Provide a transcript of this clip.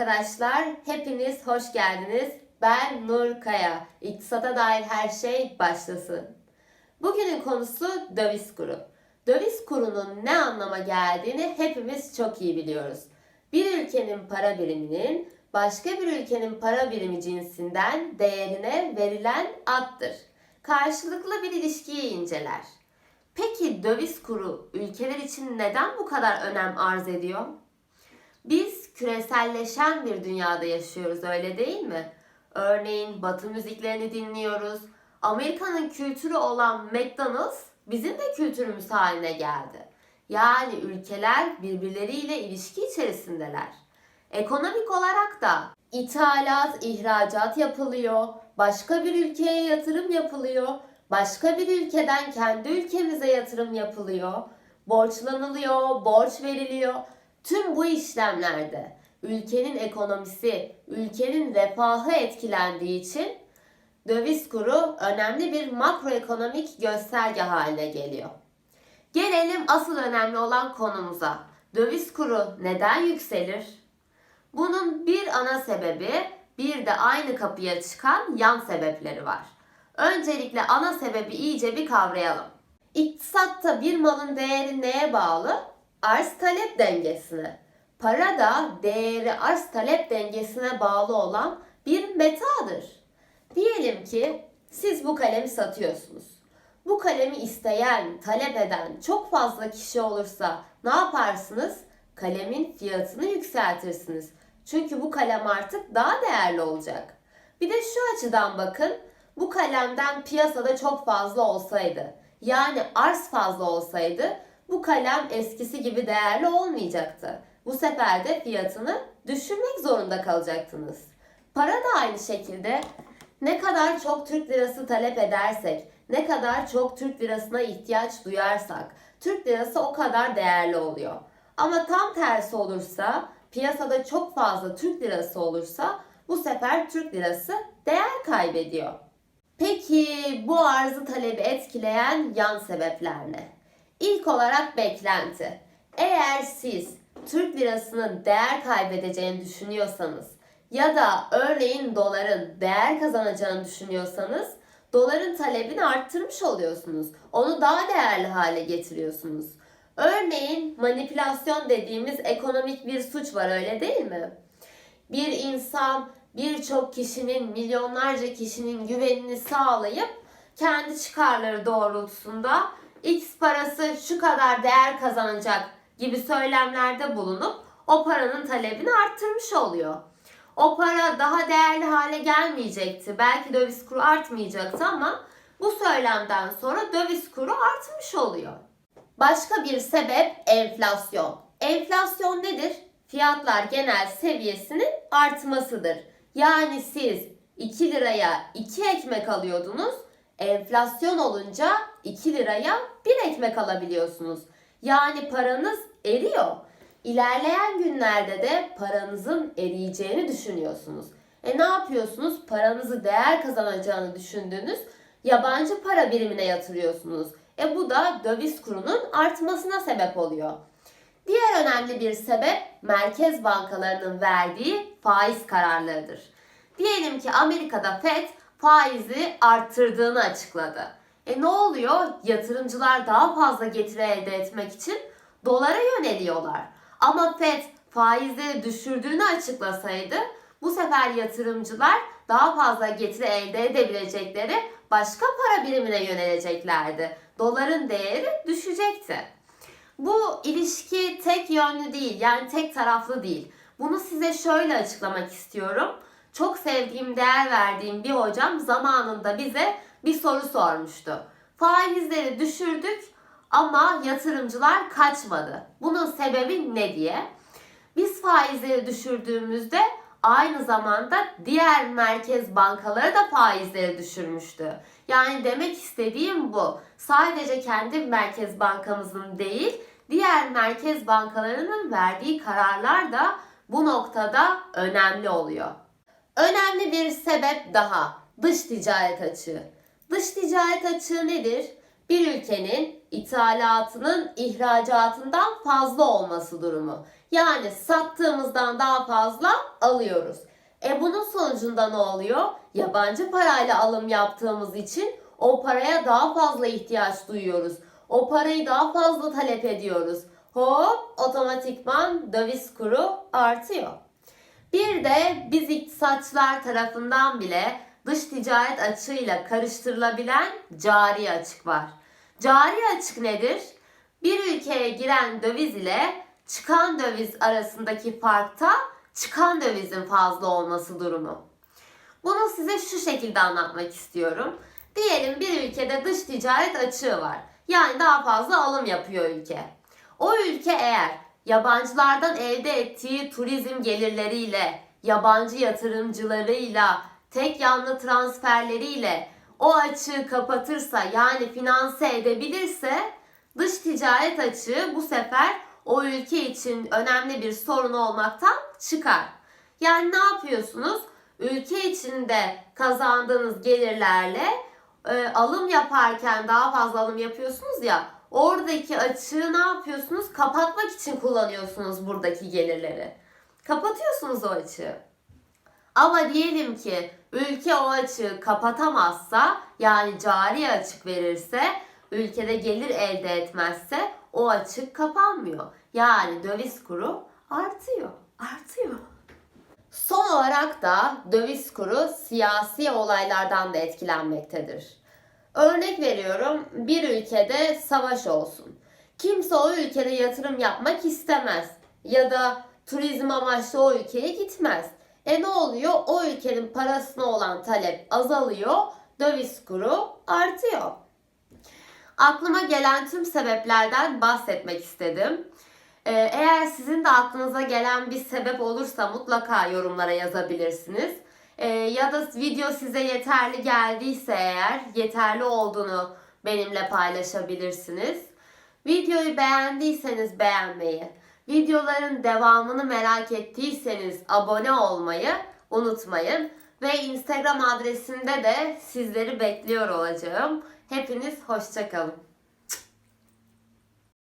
arkadaşlar, hepiniz hoş geldiniz. Ben Nur Kaya. İktisata dair her şey başlasın. Bugünün konusu döviz kuru. Döviz kurunun ne anlama geldiğini hepimiz çok iyi biliyoruz. Bir ülkenin para biriminin başka bir ülkenin para birimi cinsinden değerine verilen addır. Karşılıklı bir ilişkiyi inceler. Peki döviz kuru ülkeler için neden bu kadar önem arz ediyor? Biz küreselleşen bir dünyada yaşıyoruz öyle değil mi? Örneğin batı müziklerini dinliyoruz. Amerika'nın kültürü olan McDonald's bizim de kültürümüz haline geldi. Yani ülkeler birbirleriyle ilişki içerisindeler. Ekonomik olarak da ithalat, ihracat yapılıyor, başka bir ülkeye yatırım yapılıyor, başka bir ülkeden kendi ülkemize yatırım yapılıyor, borçlanılıyor, borç veriliyor. Tüm bu işlemlerde ülkenin ekonomisi, ülkenin refahı etkilendiği için döviz kuru önemli bir makroekonomik gösterge haline geliyor. Gelelim asıl önemli olan konumuza. Döviz kuru neden yükselir? Bunun bir ana sebebi, bir de aynı kapıya çıkan yan sebepleri var. Öncelikle ana sebebi iyice bir kavrayalım. İktisatta bir malın değeri neye bağlı? Arz talep dengesine. Para da değeri arz talep dengesine bağlı olan bir metadır. Diyelim ki siz bu kalemi satıyorsunuz. Bu kalemi isteyen, talep eden çok fazla kişi olursa ne yaparsınız? Kalemin fiyatını yükseltirsiniz. Çünkü bu kalem artık daha değerli olacak. Bir de şu açıdan bakın. Bu kalemden piyasada çok fazla olsaydı, yani arz fazla olsaydı bu kalem eskisi gibi değerli olmayacaktı. Bu sefer de fiyatını düşürmek zorunda kalacaktınız. Para da aynı şekilde ne kadar çok Türk lirası talep edersek, ne kadar çok Türk lirasına ihtiyaç duyarsak, Türk lirası o kadar değerli oluyor. Ama tam tersi olursa, piyasada çok fazla Türk lirası olursa bu sefer Türk lirası değer kaybediyor. Peki bu arzı talebi etkileyen yan sebepler ne? İlk olarak beklenti. Eğer siz Türk lirasının değer kaybedeceğini düşünüyorsanız ya da örneğin doların değer kazanacağını düşünüyorsanız doların talebini arttırmış oluyorsunuz. Onu daha değerli hale getiriyorsunuz. Örneğin manipülasyon dediğimiz ekonomik bir suç var öyle değil mi? Bir insan birçok kişinin, milyonlarca kişinin güvenini sağlayıp kendi çıkarları doğrultusunda X parası şu kadar değer kazanacak gibi söylemlerde bulunup o paranın talebini arttırmış oluyor. O para daha değerli hale gelmeyecekti. Belki döviz kuru artmayacaktı ama bu söylemden sonra döviz kuru artmış oluyor. Başka bir sebep enflasyon. Enflasyon nedir? Fiyatlar genel seviyesinin artmasıdır. Yani siz 2 liraya 2 ekmek alıyordunuz. Enflasyon olunca 2 liraya 1 ekmek alabiliyorsunuz. Yani paranız eriyor. İlerleyen günlerde de paranızın eriyeceğini düşünüyorsunuz. E ne yapıyorsunuz? Paranızı değer kazanacağını düşündüğünüz yabancı para birimine yatırıyorsunuz. E bu da döviz kurunun artmasına sebep oluyor. Diğer önemli bir sebep merkez bankalarının verdiği faiz kararlarıdır. Diyelim ki Amerika'da Fed faizi arttırdığını açıkladı. E ne oluyor? Yatırımcılar daha fazla getiri elde etmek için dolara yöneliyorlar. Ama Fed faizleri düşürdüğünü açıklasaydı bu sefer yatırımcılar daha fazla getiri elde edebilecekleri başka para birimine yöneleceklerdi. Doların değeri düşecekti. Bu ilişki tek yönlü değil yani tek taraflı değil. Bunu size şöyle açıklamak istiyorum. Çok sevdiğim, değer verdiğim bir hocam zamanında bize bir soru sormuştu. Faizleri düşürdük ama yatırımcılar kaçmadı. Bunun sebebi ne diye? Biz faizleri düşürdüğümüzde aynı zamanda diğer merkez bankaları da faizleri düşürmüştü. Yani demek istediğim bu. Sadece kendi merkez bankamızın değil, diğer merkez bankalarının verdiği kararlar da bu noktada önemli oluyor. Önemli bir sebep daha. Dış ticaret açığı. Dış ticaret açığı nedir? Bir ülkenin ithalatının ihracatından fazla olması durumu. Yani sattığımızdan daha fazla alıyoruz. E bunun sonucunda ne oluyor? Yabancı parayla alım yaptığımız için o paraya daha fazla ihtiyaç duyuyoruz. O parayı daha fazla talep ediyoruz. Hop otomatikman döviz kuru artıyor. Bir de biz iktisatçılar tarafından bile dış ticaret açığıyla karıştırılabilen cari açık var. Cari açık nedir? Bir ülkeye giren döviz ile çıkan döviz arasındaki farkta çıkan dövizin fazla olması durumu. Bunu size şu şekilde anlatmak istiyorum. Diyelim bir ülkede dış ticaret açığı var. Yani daha fazla alım yapıyor ülke. O ülke eğer yabancılardan elde ettiği turizm gelirleriyle, yabancı yatırımcılarıyla, tek yanlı transferleriyle o açığı kapatırsa yani finanse edebilirse dış ticaret açığı bu sefer o ülke için önemli bir sorun olmaktan çıkar. Yani ne yapıyorsunuz? Ülke içinde kazandığınız gelirlerle e, alım yaparken daha fazla alım yapıyorsunuz ya oradaki açığı ne yapıyorsunuz? Kapatmak için kullanıyorsunuz buradaki gelirleri. Kapatıyorsunuz o açığı. Ama diyelim ki ülke o açığı kapatamazsa yani cari açık verirse ülkede gelir elde etmezse o açık kapanmıyor. Yani döviz kuru artıyor. Artıyor. Son olarak da döviz kuru siyasi olaylardan da etkilenmektedir. Örnek veriyorum bir ülkede savaş olsun. Kimse o ülkede yatırım yapmak istemez ya da turizm amaçlı o ülkeye gitmez. E ne oluyor? O ülkenin parasına olan talep azalıyor, döviz kuru artıyor. Aklıma gelen tüm sebeplerden bahsetmek istedim. Ee, Eğer sizin de aklınıza gelen bir sebep olursa mutlaka yorumlara yazabilirsiniz. Ee, Ya da video size yeterli geldiyse eğer yeterli olduğunu benimle paylaşabilirsiniz. Videoyu beğendiyseniz beğenmeyi, videoların devamını merak ettiyseniz abone olmayı unutmayın. Ve Instagram adresimde de sizleri bekliyor olacağım. Hepiniz hoşçakalın.